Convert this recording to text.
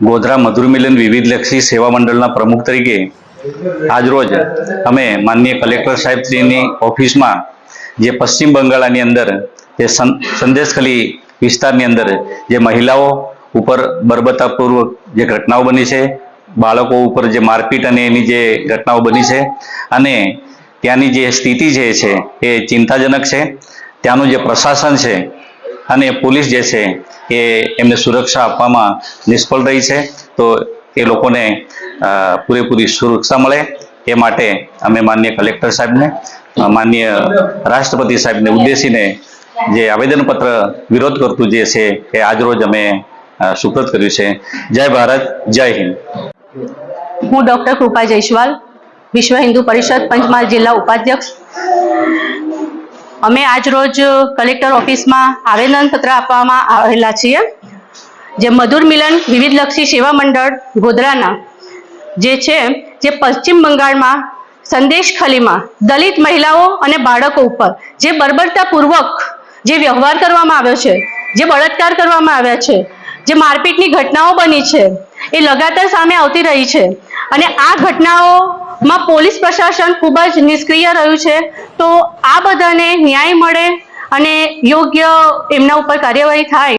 ગોધરા મધુર મિલન વિવિધલક્ષી સેવા મંડળના પ્રમુખ તરીકે આજરોજ અમે માનનીય કલેક્ટર સાહેબશ્રીની ઓફિસમાં જે પશ્ચિમ બંગાળની અંદર જે સંદેશખલી વિસ્તારની અંદર જે મહિલાઓ ઉપર બર્બરતાપૂર્વક જે ઘટનાઓ બની છે, બાળકો ઉપર જે મારપીટ અને એની જે ઘટનાઓ બની છે અને ત્યાંની જે સ્થિતિ જે છે એ ચિંતાજનક છે. ત્યાંનું જે પ્રશાસન છે અને પોલીસ જે છે એ એમને સુરક્ષા આપવામાં નિષ્ફળ રહી છે. તો એ લોકોને પૂરેપૂરી સુરક્ષા મળે. એ માટે અમે માન્ય કલેક્ટર સાહેબને માન્ય રાષ્ટ્રપતિ સાહેબને ઉદ્દેશીને જે આવેદનપત્ર વિરોધ કરતું જે છે એ આજરોજ અમે સુપ્રત કર્યું છે. જય ભારત, જય હિન્દ. હું ડોક્ટર કૃપા જયસ્વાલ, વિશ્વ હિન્દુ પરિષદ પંચમહાલ જિલ્લા ઉપાધ્યક્ષ. અમે આજ રોજ કલેક્ટર ઓફિસમાં આવેદનપત્ર આપવામાં આવેલા છીએ, જે મધુર મિલન વિવિધલક્ષી સેવા મંડળ ગોધરાના, જે છે, જે પશ્ચિમ બંગાળમાં સંદેશ ખલીમાં દલિત મહિલાઓ અને બાળકો ઉપર, જે બર્બરતાપૂર્વક જે વ્યવહાર કરવામાં આવ્યો છે, જે બળાત્કાર કરવામાં આવ્યા છે, જે મારપીટની ઘટનાઓ બની છે, એ લગાતાર સામે આવતી રહી છે. અને આ ઘટનાઓમાં પોલીસ પ્રશાસન ખૂબ જ નિષ્ક્રિય રહ્યું છે. તો આ બધાને ન્યાય મળે અને યોગ્ય એમના ઉપર કાર્યવાહી થાય.